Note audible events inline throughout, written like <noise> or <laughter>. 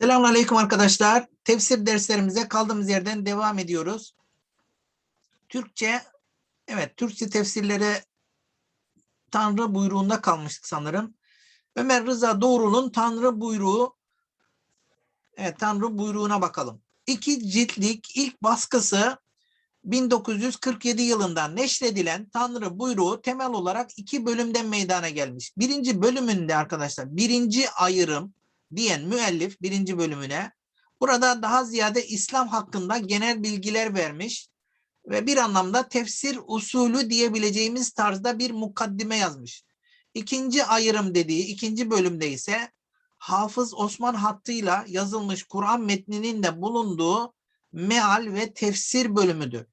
Selamünaleyküm arkadaşlar. Tefsir derslerimize kaldığımız yerden devam ediyoruz. Türkçe, evet Türkçe tefsirlere Tanrı buyruğunda kalmıştık sanırım. Ömer Rıza Doğru'nun Tanrı buyruğu, evet Tanrı buyruğuna bakalım. İki ciltlik ilk baskısı 1947 yılında neşredilen Tanrı buyruğu temel olarak iki bölümden meydana gelmiş. Birinci bölümünde arkadaşlar birinci ayrım diyen müellif birinci bölümüne burada daha ziyade İslam hakkında genel bilgiler vermiş ve bir anlamda tefsir usulü diyebileceğimiz tarzda bir mukaddime yazmış. İkinci ayrım dediği ikinci bölümde ise Hafız Osman hattıyla yazılmış Kur'an metninin de bulunduğu meal ve tefsir bölümüdür.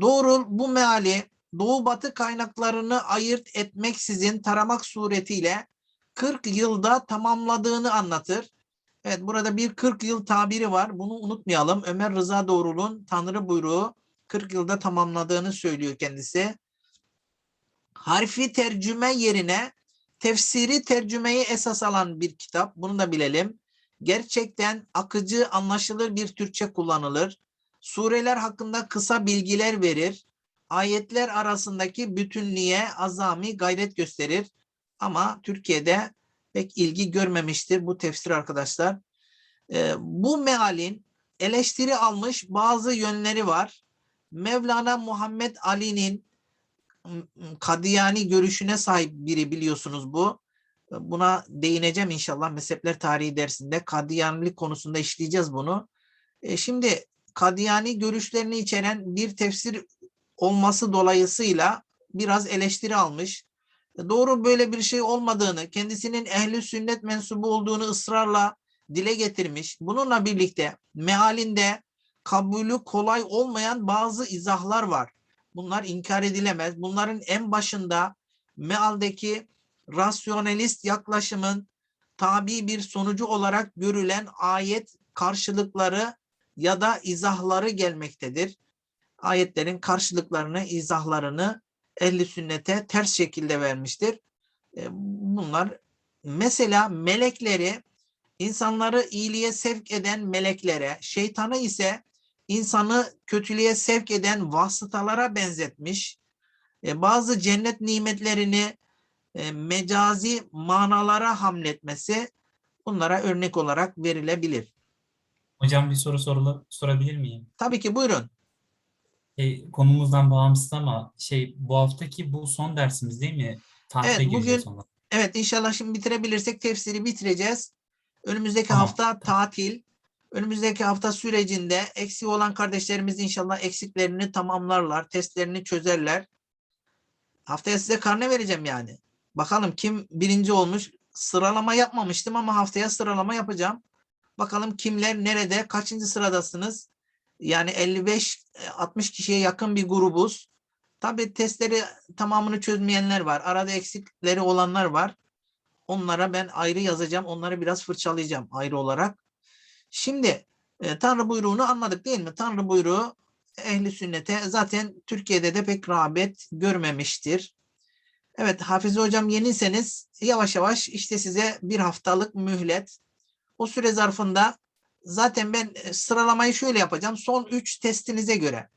Doğru bu meali doğu batı kaynaklarını ayırt etmeksizin taramak suretiyle 40 yılda tamamladığını anlatır. Evet burada bir 40 yıl tabiri var. Bunu unutmayalım. Ömer Rıza Doğrul'un Tanrı buyruğu 40 yılda tamamladığını söylüyor kendisi. Harfi tercüme yerine tefsiri tercümeyi esas alan bir kitap. Bunu da bilelim. Gerçekten akıcı, anlaşılır bir Türkçe kullanılır. Sureler hakkında kısa bilgiler verir. Ayetler arasındaki bütünlüğe azami gayret gösterir. Ama Türkiye'de pek ilgi görmemiştir bu tefsir arkadaşlar. Ee, bu mealin eleştiri almış bazı yönleri var. Mevlana Muhammed Ali'nin Kadiyani görüşüne sahip biri biliyorsunuz bu. Buna değineceğim inşallah mezhepler tarihi dersinde. Kadiyanilik konusunda işleyeceğiz bunu. E, şimdi Kadiyani görüşlerini içeren bir tefsir olması dolayısıyla biraz eleştiri almış doğru böyle bir şey olmadığını, kendisinin ehli sünnet mensubu olduğunu ısrarla dile getirmiş. Bununla birlikte mealinde kabulü kolay olmayan bazı izahlar var. Bunlar inkar edilemez. Bunların en başında mealdeki rasyonelist yaklaşımın tabi bir sonucu olarak görülen ayet karşılıkları ya da izahları gelmektedir. Ayetlerin karşılıklarını, izahlarını ehli sünnete ters şekilde vermiştir. E, Bunlar mesela melekleri insanları iyiliğe sevk eden meleklere, şeytanı ise insanı kötülüğe sevk eden vasıtalara benzetmiş. E, Bazı cennet nimetlerini e, mecazi manalara hamletmesi bunlara örnek olarak verilebilir. Hocam bir soru sorula- sorabilir miyim? Tabii ki buyurun. Şey, konumuzdan bağımsız ama şey bu haftaki bu son dersimiz değil mi? Tatile Evet, bugün- sonra. Evet inşallah şimdi bitirebilirsek tefsiri bitireceğiz. Önümüzdeki Tamam. hafta tatil. Önümüzdeki hafta sürecinde eksiği olan kardeşlerimiz inşallah eksiklerini tamamlarlar, testlerini çözerler. Haftaya size karne vereceğim yani. Bakalım kim birinci olmuş. Sıralama yapmamıştım ama haftaya sıralama yapacağım. Bakalım kimler nerede, kaçıncı sıradasınız? Yani 55-60 kişiye yakın bir grubuz. Tabii testleri tamamını çözmeyenler var. Arada eksikleri olanlar var. Onlara ben ayrı yazacağım. Onları biraz fırçalayacağım ayrı olarak. Şimdi e, Tanrı buyruğunu anladık değil mi? Tanrı buyruğu ehli sünnete zaten Türkiye'de de pek rağbet görmemiştir. Evet Hafize hocam yeniyseniz yavaş yavaş işte size bir haftalık mühlet. O süre zarfında zaten ben e, sıralamayı şöyle yapacağım. Son 3 testinize göre.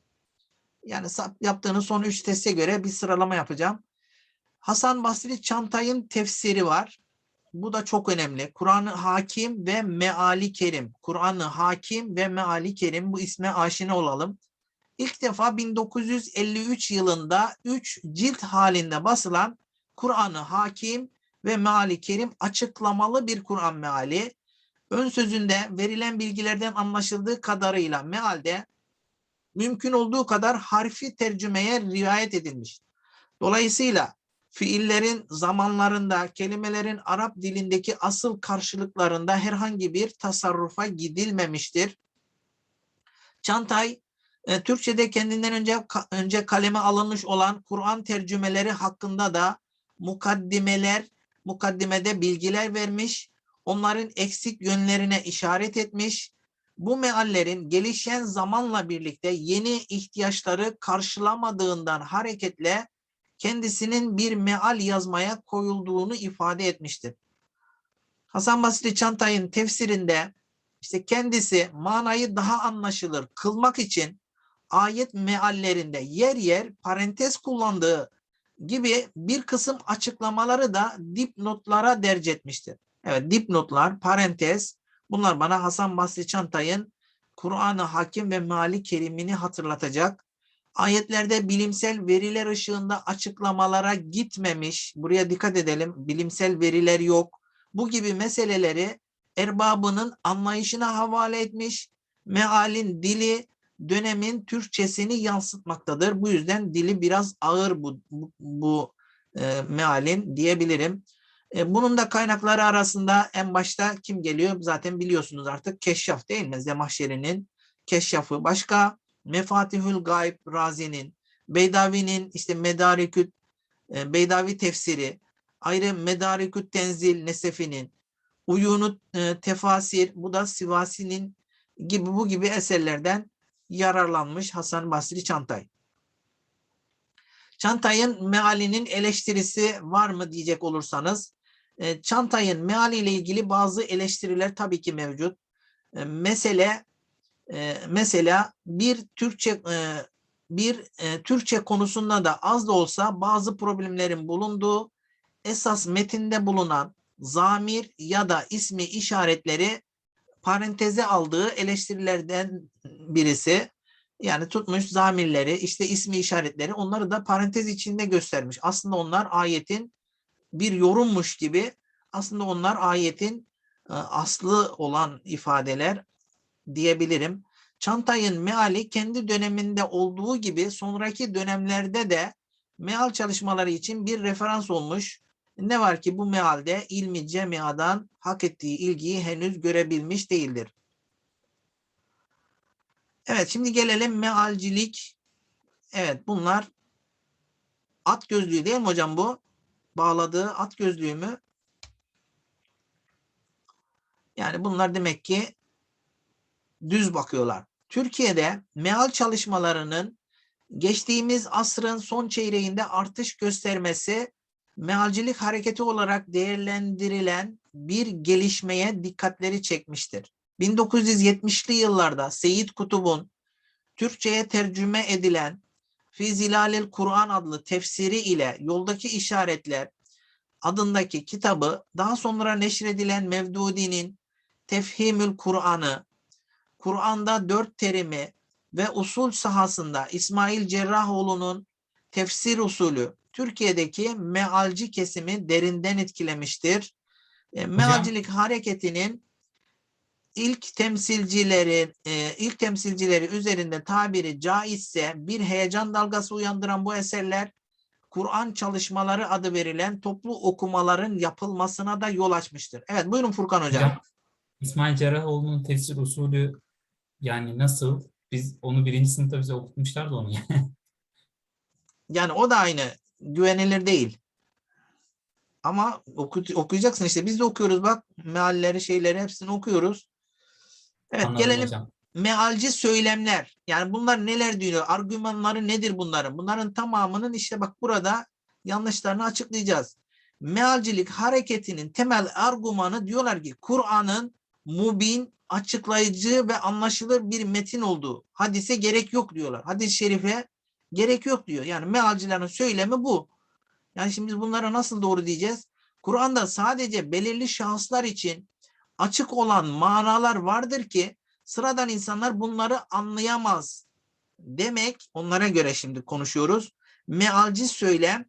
Yani yaptığınız son 3 teste göre bir sıralama yapacağım. Hasan Basri Çantay'ın tefsiri var. Bu da çok önemli. Kur'an-ı Hakim ve Meali Kerim. Kur'an-ı Hakim ve Meali Kerim bu isme aşina olalım. İlk defa 1953 yılında 3 cilt halinde basılan Kur'an-ı Hakim ve Meali Kerim açıklamalı bir Kur'an meali. Ön sözünde verilen bilgilerden anlaşıldığı kadarıyla mealde mümkün olduğu kadar harfi tercümeye riayet edilmiş. Dolayısıyla fiillerin zamanlarında, kelimelerin Arap dilindeki asıl karşılıklarında herhangi bir tasarrufa gidilmemiştir. Çantay, e, Türkçe'de kendinden önce önce kaleme alınmış olan Kur'an tercümeleri hakkında da mukaddimeler, mukaddimede bilgiler vermiş, onların eksik yönlerine işaret etmiş, bu meallerin gelişen zamanla birlikte yeni ihtiyaçları karşılamadığından hareketle kendisinin bir meal yazmaya koyulduğunu ifade etmiştir. Hasan Basri Çantay'ın tefsirinde işte kendisi manayı daha anlaşılır kılmak için ayet meallerinde yer yer parantez kullandığı gibi bir kısım açıklamaları da dipnotlara derc etmiştir. Evet dipnotlar, parantez bunlar bana Hasan Basri Çantay'ın Kur'an-ı Hakim ve Meali Kerimini hatırlatacak. Ayetlerde bilimsel veriler ışığında açıklamalara gitmemiş. Buraya dikkat edelim. Bilimsel veriler yok. Bu gibi meseleleri erbabının anlayışına havale etmiş. Mealin dili dönemin Türkçesini yansıtmaktadır. Bu yüzden dili biraz ağır bu, bu, bu e, mealin diyebilirim. E, bunun da kaynakları arasında en başta kim geliyor? Zaten biliyorsunuz artık Keşşaf değil mi? Zemahşeri'nin Keşşafı. Başka Mefatihül Gayb Razi'nin, Beydavi'nin işte Medariküt, e, Beydavi tefsiri, ayrı Medariküt Tenzil Nesefi'nin, Uyunut e, Tefasir, bu da Sivasi'nin gibi bu gibi eserlerden yararlanmış Hasan Basri Çantay. Çantay'ın mealinin eleştirisi var mı diyecek olursanız, e, Çantay'ın mealiyle ilgili bazı eleştiriler tabii ki mevcut. E, mesele e, mesela bir Türkçe e, bir Türkçe konusunda da az da olsa bazı problemlerin bulunduğu esas metinde bulunan zamir ya da ismi işaretleri paranteze aldığı eleştirilerden birisi. Yani tutmuş zamirleri, işte ismi işaretleri onları da parantez içinde göstermiş. Aslında onlar ayetin bir yorummuş gibi aslında onlar ayetin e, aslı olan ifadeler diyebilirim. Çantay'ın meali kendi döneminde olduğu gibi sonraki dönemlerde de meal çalışmaları için bir referans olmuş. Ne var ki bu mealde ilmi cemiadan hak ettiği ilgiyi henüz görebilmiş değildir. Evet şimdi gelelim mealcilik. Evet bunlar at gözlüğü değil mi hocam bu? Bağladığı at gözlüğü mü? Yani bunlar demek ki düz bakıyorlar. Türkiye'de meal çalışmalarının geçtiğimiz asrın son çeyreğinde artış göstermesi mealcilik hareketi olarak değerlendirilen bir gelişmeye dikkatleri çekmiştir. 1970'li yıllarda Seyyid Kutub'un Türkçe'ye tercüme edilen Fi Zilalil Kur'an adlı tefsiri ile Yoldaki İşaretler adındaki kitabı daha sonra neşredilen Mevdudi'nin Tefhimül Kur'an'ı, Kur'an'da dört terimi ve usul sahasında İsmail Cerrahoğlu'nun tefsir usulü Türkiye'deki mealci kesimi derinden etkilemiştir. E, mealcilik hareketinin ilk temsilcileri e, ilk temsilcileri üzerinde tabiri caizse bir heyecan dalgası uyandıran bu eserler Kur'an çalışmaları adı verilen toplu okumaların yapılmasına da yol açmıştır. Evet buyurun Furkan hocam. Hocam, İsmail Cerrahoğlu'nun tefsir usulü yani nasıl? Biz onu birinci sınıfta bize okutmuşlar da onu. <laughs> Yani o da aynı güvenilir değil. Ama oku, okuyacaksın işte biz de okuyoruz bak mealleri şeyleri hepsini okuyoruz. Evet Anladım gelelim hocam. mealci söylemler. Yani bunlar neler diyor? Argümanları nedir bunların? Bunların tamamının işte bak burada yanlışlarını açıklayacağız. Mealcilik hareketinin temel argümanı diyorlar ki Kur'an'ın mubin, açıklayıcı ve anlaşılır bir metin olduğu. Hadise gerek yok diyorlar. Hadis-i şerife gerek yok diyor. Yani mealcilerin söylemi bu. Yani şimdi biz bunlara nasıl doğru diyeceğiz? Kur'an'da sadece belirli şahıslar için açık olan manalar vardır ki sıradan insanlar bunları anlayamaz. Demek onlara göre şimdi konuşuyoruz. Mealci söylem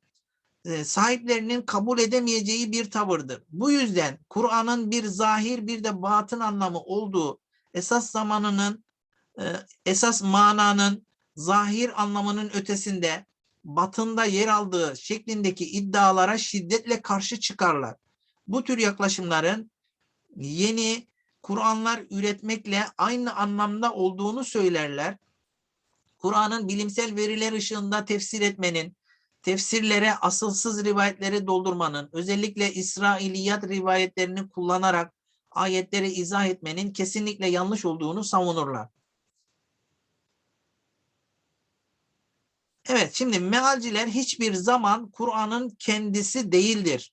e, sahiplerinin kabul edemeyeceği bir tavırdır. Bu yüzden Kur'an'ın bir zahir bir de batın anlamı olduğu esas zamanının e, esas mananın zahir anlamının ötesinde batında yer aldığı şeklindeki iddialara şiddetle karşı çıkarlar. Bu tür yaklaşımların yeni Kur'anlar üretmekle aynı anlamda olduğunu söylerler. Kur'an'ın bilimsel veriler ışığında tefsir etmenin, tefsirlere asılsız rivayetleri doldurmanın, özellikle İsrailiyat rivayetlerini kullanarak ayetleri izah etmenin kesinlikle yanlış olduğunu savunurlar. Evet şimdi mealciler hiçbir zaman Kur'an'ın kendisi değildir.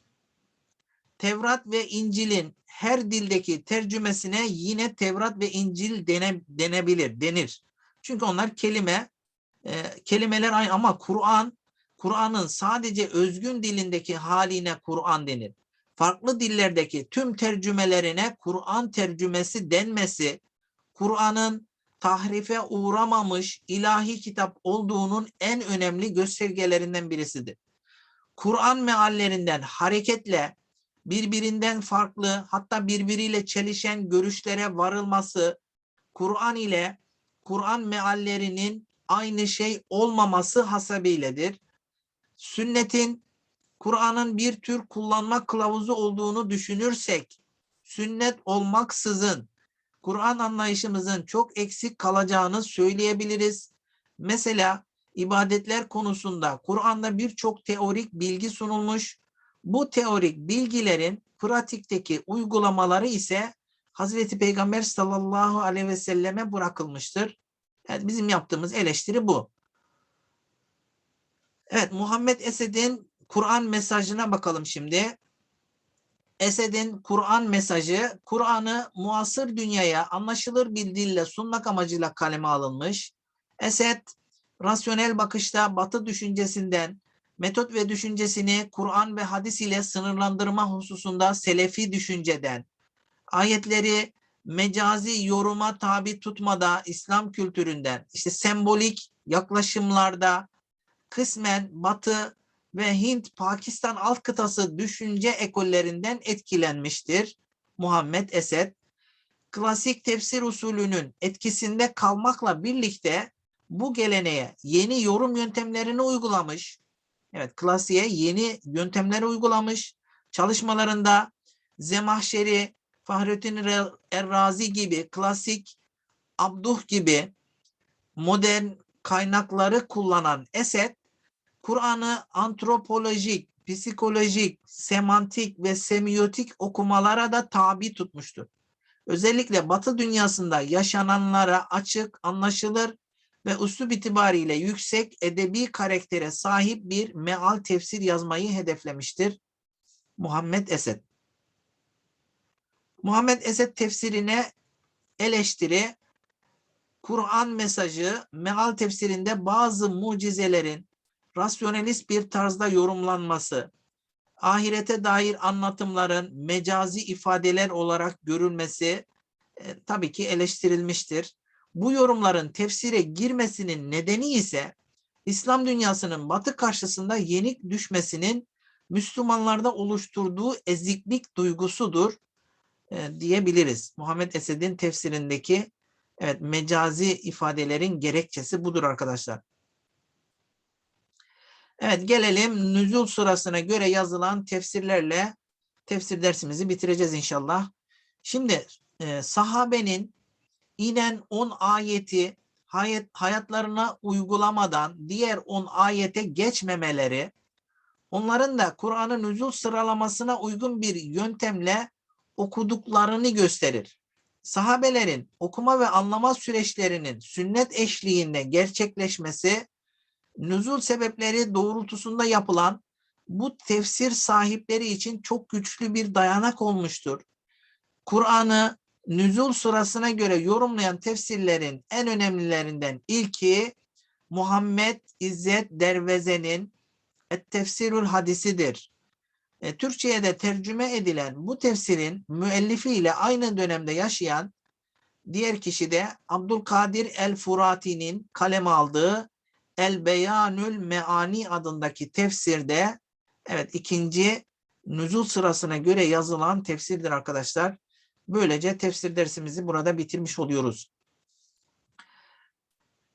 Tevrat ve İncil'in her dildeki tercümesine yine Tevrat ve İncil dene, denebilir, denir. Çünkü onlar kelime, e, kelimeler aynı ama Kur'an, Kur'an'ın sadece özgün dilindeki haline Kur'an denir. Farklı dillerdeki tüm tercümelerine Kur'an tercümesi denmesi, Kur'an'ın tahrife uğramamış ilahi kitap olduğunun en önemli göstergelerinden birisidir. Kur'an meallerinden hareketle birbirinden farklı hatta birbiriyle çelişen görüşlere varılması, Kur'an ile Kur'an meallerinin aynı şey olmaması hasabiyledir. Sünnetin Kur'an'ın bir tür kullanma kılavuzu olduğunu düşünürsek, sünnet olmaksızın Kur'an anlayışımızın çok eksik kalacağını söyleyebiliriz. Mesela ibadetler konusunda Kur'an'da birçok teorik bilgi sunulmuş. Bu teorik bilgilerin pratikteki uygulamaları ise Hazreti Peygamber sallallahu aleyhi ve selleme bırakılmıştır. Yani bizim yaptığımız eleştiri bu. Evet Muhammed Esed'in Kur'an mesajına bakalım şimdi. Esed'in Kur'an mesajı, Kur'an'ı muasır dünyaya anlaşılır bir dille sunmak amacıyla kaleme alınmış. Esed, rasyonel bakışta batı düşüncesinden, metot ve düşüncesini Kur'an ve hadis ile sınırlandırma hususunda selefi düşünceden, ayetleri mecazi yoruma tabi tutmada İslam kültüründen, işte sembolik yaklaşımlarda kısmen batı ve Hint, Pakistan alt kıtası düşünce ekollerinden etkilenmiştir. Muhammed Esed, klasik tefsir usulünün etkisinde kalmakla birlikte bu geleneğe yeni yorum yöntemlerini uygulamış. Evet, klasiğe yeni yöntemler uygulamış. Çalışmalarında Zemahşeri, Fahrettin Errazi gibi klasik Abduh gibi modern kaynakları kullanan Esed, Kur'an'ı antropolojik, psikolojik, semantik ve semiotik okumalara da tabi tutmuştur. Özellikle Batı dünyasında yaşananlara açık, anlaşılır ve üslup itibariyle yüksek edebi karaktere sahip bir meal tefsir yazmayı hedeflemiştir. Muhammed Esed. Muhammed Esed tefsirine eleştiri, Kur'an mesajı meal tefsirinde bazı mucizelerin rasyonelist bir tarzda yorumlanması, ahirete dair anlatımların mecazi ifadeler olarak görülmesi e, tabii ki eleştirilmiştir. Bu yorumların tefsire girmesinin nedeni ise İslam dünyasının batı karşısında yenik düşmesinin Müslümanlarda oluşturduğu eziklik duygusudur e, diyebiliriz. Muhammed Esed'in tefsirindeki evet mecazi ifadelerin gerekçesi budur arkadaşlar. Evet gelelim nüzul sırasına göre yazılan tefsirlerle tefsir dersimizi bitireceğiz inşallah. Şimdi e, sahabenin inen 10 ayeti hayat, hayatlarına uygulamadan diğer 10 ayete geçmemeleri onların da Kur'an'ın nüzul sıralamasına uygun bir yöntemle okuduklarını gösterir. Sahabelerin okuma ve anlama süreçlerinin sünnet eşliğinde gerçekleşmesi nüzul sebepleri doğrultusunda yapılan bu tefsir sahipleri için çok güçlü bir dayanak olmuştur. Kur'an'ı nüzul sırasına göre yorumlayan tefsirlerin en önemlilerinden ilki Muhammed İzzet Derveze'nin Et-Tefsirül Hadisidir. E, Türkçe'ye de tercüme edilen bu tefsirin müellifi ile aynı dönemde yaşayan diğer kişi de Abdülkadir El-Furati'nin kaleme aldığı El Beyanül Meani adındaki tefsirde evet ikinci nüzul sırasına göre yazılan tefsirdir arkadaşlar. Böylece tefsir dersimizi burada bitirmiş oluyoruz.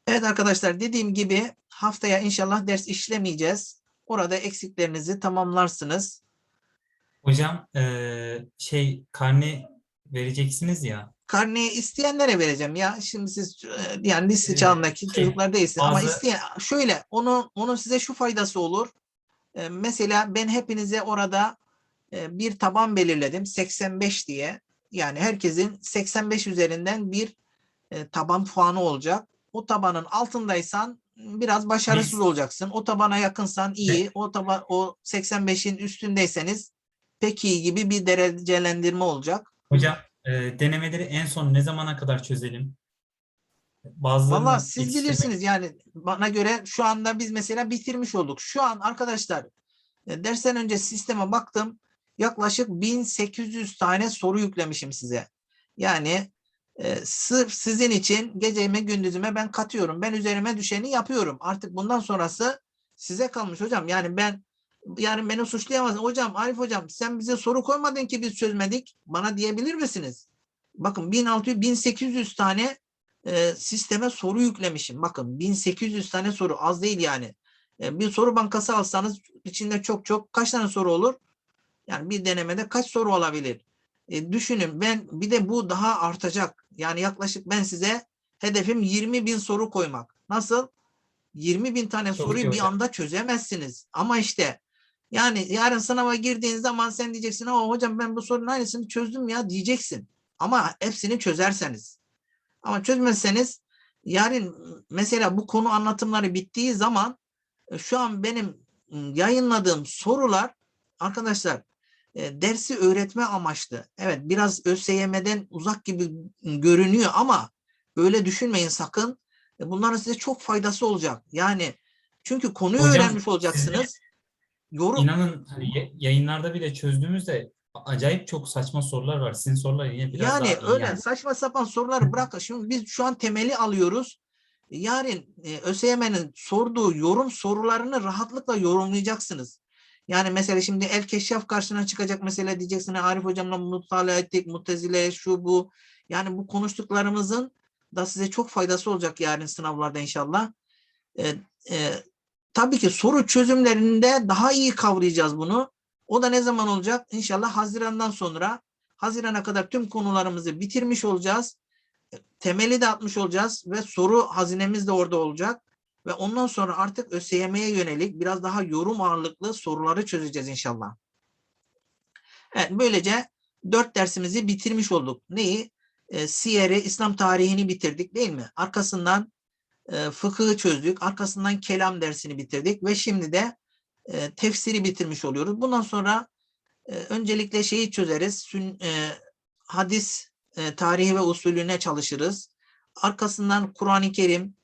Evet arkadaşlar dediğim gibi haftaya inşallah ders işlemeyeceğiz. Orada eksiklerinizi tamamlarsınız. Hocam eee, şey karne vereceksiniz ya. Karneyi isteyenlere vereceğim ya. Şimdi siz e, yani lise Ee, çağındaki şey, çocuklar değilsiniz ama bazı- isteyen şöyle onu onun size şu faydası olur. E, Mesela ben hepinize orada e, bir taban belirledim 85 diye. Yani herkesin 85 üzerinden bir e, taban puanı olacak. O tabanın altındaysan biraz başarısız olacaksın. O tabana yakınsan iyi. O taban o 85'in üstündeyseniz pek iyi gibi bir derecelendirme olacak. Hocam e, denemeleri en son ne zamana kadar çözelim? Bazılarını Valla siz yetiştirmek- bilirsiniz yani bana göre şu anda biz mesela bitirmiş olduk. Şu an arkadaşlar e, dersten önce sisteme baktım. Yaklaşık 1800 tane soru yüklemişim size. Yani e, sırf sizin için geceme gündüzüme ben katıyorum. Ben üzerime düşeni yapıyorum. Artık bundan sonrası size kalmış hocam. Yani ben yarın beni suçlayamazsın. Hocam Arif hocam sen bize soru koymadın ki biz çözmedik. Bana diyebilir misiniz? Bakın 1600 1800 tane e, sisteme soru yüklemişim. Bakın 1800 tane soru az değil yani. E, bir soru bankası alsanız içinde çok çok kaç tane soru olur? Yani bir denemede kaç soru olabilir? E, düşünün ben bir de bu daha artacak. Yani yaklaşık ben size hedefim 20 bin soru koymak. Nasıl? 20 bin tane Çok soruyu bir hocam. anda çözemezsiniz. Ama işte yani yarın sınava girdiğin zaman sen diyeceksin ama hocam ben bu sorunun aynısını çözdüm ya diyeceksin. Ama hepsini çözerseniz. Ama çözmezseniz yarın mesela bu konu anlatımları bittiği zaman e, şu an benim m, yayınladığım sorular arkadaşlar e, dersi öğretme amaçlı. Evet biraz ÖSYM'den uzak gibi görünüyor ama öyle düşünmeyin sakın. E, Bunların size çok faydası olacak. Yani çünkü konuyu Hocam, öğrenmiş olacaksınız. <laughs> Yorum İnanın hani ya- yayınlarda bile çözdüğümüzde acayip çok saçma sorular var. Sizin sorular yine biraz yani daha öyle yani. saçma sapan soruları bırakın. <laughs> Şimdi biz şu an temeli alıyoruz. Yarın e, ÖSYM'nin sorduğu yorum sorularını rahatlıkla yorumlayacaksınız. Yani mesela şimdi El Keşşaf karşına çıkacak mesela diyeceksin "Ha, Arif hocamla mutala ettik, mutezile şu bu. Yani bu konuştuklarımızın da size çok faydası olacak yarın sınavlarda inşallah. E, e, tabii ki soru çözümlerinde daha iyi kavrayacağız bunu. O da ne zaman olacak? İnşallah Haziran'dan sonra Haziran'a kadar tüm konularımızı bitirmiş olacağız. E, Temeli de atmış olacağız ve soru hazinemiz de orada olacak. Ve ondan sonra artık ÖSYM'ye yönelik biraz daha yorum ağırlıklı soruları çözeceğiz inşallah. Evet, böylece dört dersimizi bitirmiş olduk. Neyi? E, Siyer'i, İslam tarihini bitirdik değil mi? Arkasından e, fıkıhı çözdük. Arkasından kelam dersini bitirdik. Ve şimdi de e, tefsiri bitirmiş oluyoruz. Bundan sonra e, öncelikle şeyi çözeriz. Sün, e, hadis e, tarihi ve usulüne çalışırız. Arkasından Kur'an-ı Kerim,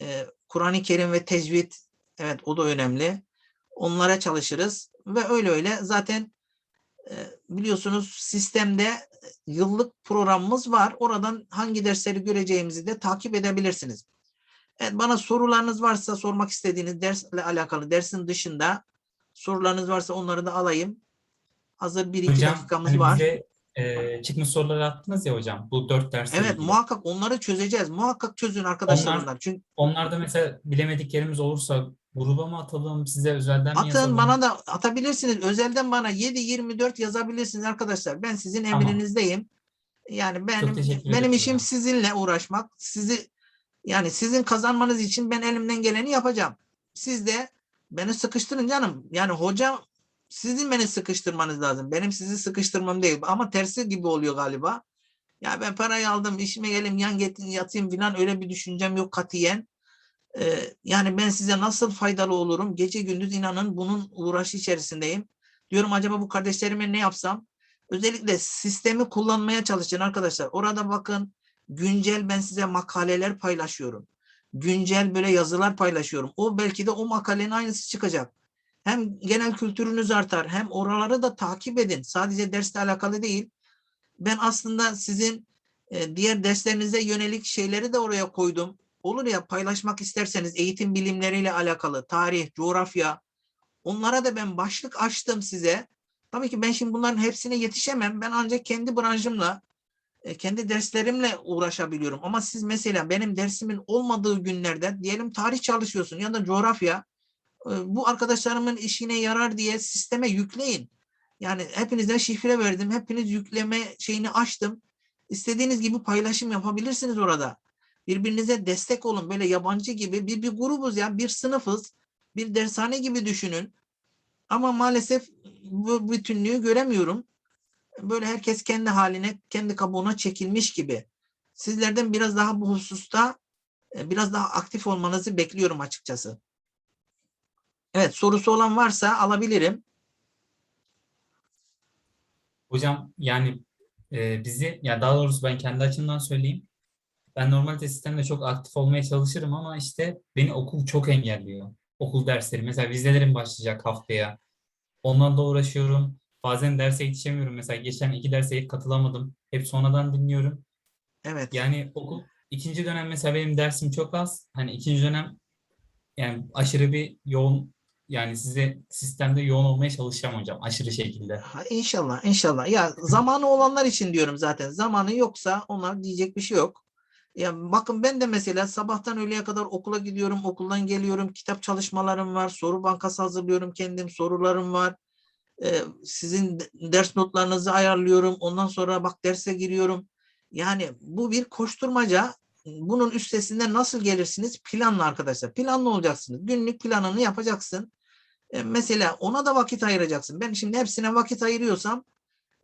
e, Kur'an-ı Kerim ve tecvid, evet o da önemli. Onlara çalışırız ve öyle öyle zaten e, biliyorsunuz sistemde yıllık programımız var. Oradan hangi dersleri göreceğimizi de takip edebilirsiniz. Evet, bana sorularınız varsa sormak istediğiniz dersle alakalı dersin dışında sorularınız varsa onları da alayım. Hazır bir iki Hocam dakikamız hani var. bize e, çıkmış soruları attınız ya hocam bu dört dersle Evet ilgili. muhakkak onları çözeceğiz. Muhakkak çözün arkadaşlar Onlar- onlar. Çünkü Onlarda mesela bilemediklerimiz olursa gruba mı atalım size özelden mi atın yazalım? bana da atabilirsiniz. Özelden bana 7-24 yazabilirsiniz arkadaşlar. Ben sizin Tamam. emrinizdeyim. Yani benim benim işim hocam. sizinle uğraşmak. Sizi yani sizin kazanmanız için ben elimden geleni yapacağım. Siz de beni sıkıştırın canım. Yani hocam sizin beni sıkıştırmanız lazım. Benim sizi sıkıştırmam değil. Ama tersi gibi oluyor galiba. Ya ben parayı aldım, işime gelim, yan getin, yatayım falan öyle bir düşüncem yok katiyen. Ee, yani ben size nasıl faydalı olurum? Gece gündüz inanın bunun uğraşı içerisindeyim. Diyorum acaba bu kardeşlerime ne yapsam? Özellikle sistemi kullanmaya çalışın arkadaşlar. Orada bakın güncel ben size makaleler paylaşıyorum. Güncel böyle yazılar paylaşıyorum. O belki de o makalenin aynısı çıkacak. Hem genel kültürünüz artar hem oraları da takip edin. Sadece dersle alakalı değil. Ben aslında sizin e, diğer derslerinize yönelik şeyleri de oraya koydum. Olur ya paylaşmak isterseniz eğitim bilimleriyle alakalı tarih, coğrafya onlara da ben başlık açtım size. Tabii ki ben şimdi bunların hepsine yetişemem. Ben ancak kendi branşımla e, kendi derslerimle uğraşabiliyorum. Ama siz mesela benim dersimin olmadığı günlerde diyelim tarih çalışıyorsun ya da coğrafya bu arkadaşlarımın işine yarar diye sisteme yükleyin. Yani hepinize şifre verdim. Hepiniz yükleme şeyini açtım. İstediğiniz gibi paylaşım yapabilirsiniz orada. Birbirinize destek olun. Böyle yabancı gibi bir, bir grubuz ya. Bir sınıfız. Bir dershane gibi düşünün. Ama maalesef bu bütünlüğü göremiyorum. Böyle herkes kendi haline, kendi kabuğuna çekilmiş gibi. Sizlerden biraz daha bu hususta e, biraz daha aktif olmanızı bekliyorum açıkçası. Evet, sorusu olan varsa alabilirim. Hocam yani e, bizi ya daha doğrusu ben kendi açımdan söyleyeyim. Ben normalde sistemde çok aktif olmaya çalışırım ama işte beni okul çok engelliyor. Okul dersleri mesela vizelerim başlayacak haftaya. Ondan da uğraşıyorum. Bazen derse yetişemiyorum. Mesela geçen iki derse hiç katılamadım. Hep sonradan dinliyorum. Evet. Yani okul ikinci dönem mesela benim dersim çok az. Hani ikinci dönem yani aşırı bir yoğun yani size sistemde yoğun olmaya çalışacağım hocam aşırı şekilde. Ha, inşallah, inşallah. Ya zamanı olanlar için diyorum zaten. Zamanı yoksa onlar diyecek bir şey yok. Ya bakın ben de mesela sabahtan öğleye kadar okula gidiyorum, okuldan geliyorum, kitap çalışmalarım var, soru bankası hazırlıyorum kendim, sorularım var. Ee, sizin de- ders notlarınızı ayarlıyorum. Ondan sonra bak derse giriyorum. Yani bu bir koşturmaca. Bunun üstesinden nasıl gelirsiniz? Planlı arkadaşlar. Planlı olacaksınız. Günlük planını yapacaksın. E, mesela ona da vakit ayıracaksın. Ben şimdi hepsine vakit ayırıyorsam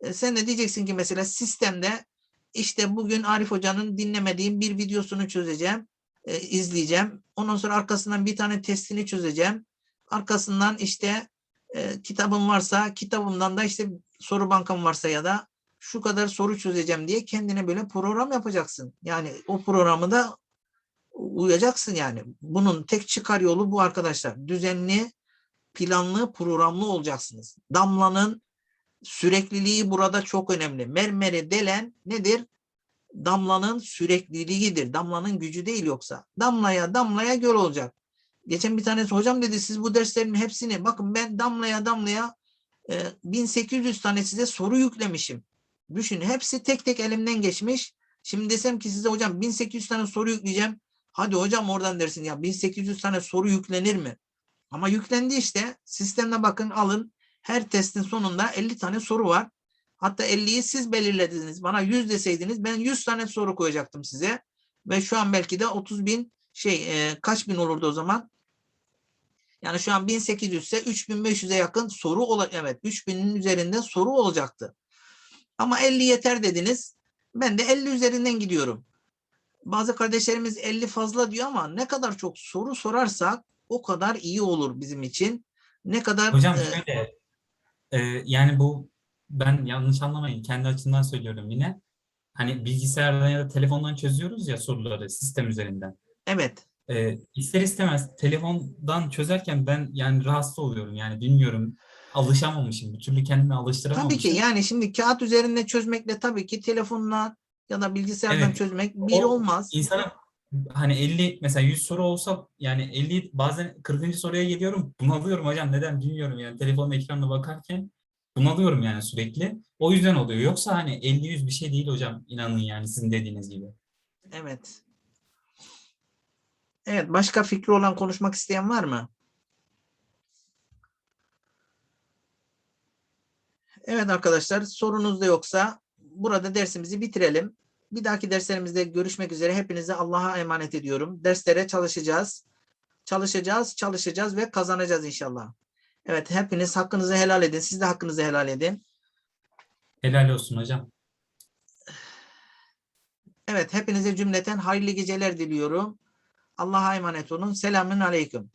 e, sen de diyeceksin ki mesela sistemde işte bugün Arif Hoca'nın dinlemediğim bir videosunu çözeceğim, e, izleyeceğim. Ondan sonra arkasından bir tane testini çözeceğim. Arkasından işte kitabım varsa kitabımdan da işte soru bankam varsa ya da şu kadar soru çözeceğim diye kendine böyle program yapacaksın. Yani o programı da uyacaksın yani. Bunun tek çıkar yolu bu arkadaşlar. Düzenli, planlı, programlı olacaksınız. Damlanın sürekliliği burada çok önemli. Mermeri delen nedir? Damlanın sürekliliğidir. Damlanın gücü değil yoksa. Damlaya damlaya göl olacak. Geçen bir tanesi hocam dedi siz bu derslerin hepsini bakın ben damlaya damlaya e, 1800 tane size soru yüklemişim. Düşün hepsi tek tek elimden geçmiş. Şimdi desem ki size hocam 1800 tane soru yükleyeceğim. Hadi hocam oradan dersin ya 1800 tane soru yüklenir mi? Ama yüklendi işte. Sistemde bakın alın. Her testin sonunda 50 tane soru var. Hatta 50'yi siz belirlediniz. Bana 100 deseydiniz ben 100 tane soru koyacaktım size. Ve şu an belki de 30 bin şey e, kaç bin olurdu o zaman? Yani şu an 1800 ise 3500'e yakın soru olacak. Evet 3000'in üzerinde soru olacaktı. Ama 50 yeter dediniz. Ben de 50 üzerinden gidiyorum. Bazı kardeşlerimiz 50 fazla diyor ama ne kadar çok soru sorarsak o kadar iyi olur bizim için. Ne kadar Hocam e, şöyle e, yani bu ben yanlış anlamayın kendi açımdan söylüyorum yine. Hani bilgisayardan ya da telefondan çözüyoruz ya soruları sistem üzerinden. evet E, ister istemez telefondan çözerken ben yani rahatsız oluyorum yani bilmiyorum alışamamışım bir türlü kendimi tabii alıştıramamışım. ki yani şimdi kağıt üzerinde çözmekle tabii ki telefonla ya da bilgisayardan Evet. çözmek bir O olmaz. İnsana hani 50 mesela 100 soru olsa yani 50 bazen 40. soruya geliyorum bunalıyorum hocam neden bilmiyorum yani telefonun ekranına bakarken bunalıyorum yani sürekli. O yüzden oluyor. Yoksa hani 50-100 bir şey değil hocam inanın yani sizin dediğiniz gibi. Evet. Evet başka fikri olan konuşmak isteyen var mı? Evet arkadaşlar sorunuz da yoksa burada dersimizi bitirelim. Bir dahaki derslerimizde görüşmek üzere. Hepinize Allah'a emanet ediyorum. Derslere çalışacağız. Çalışacağız, çalışacağız ve kazanacağız inşallah. Evet hepiniz hakkınızı helal edin. Siz de hakkınızı helal edin. Helal olsun hocam. Evet hepinize cümleten hayırlı geceler diliyorum. Allah'a emanet olun. Selamün aleyküm.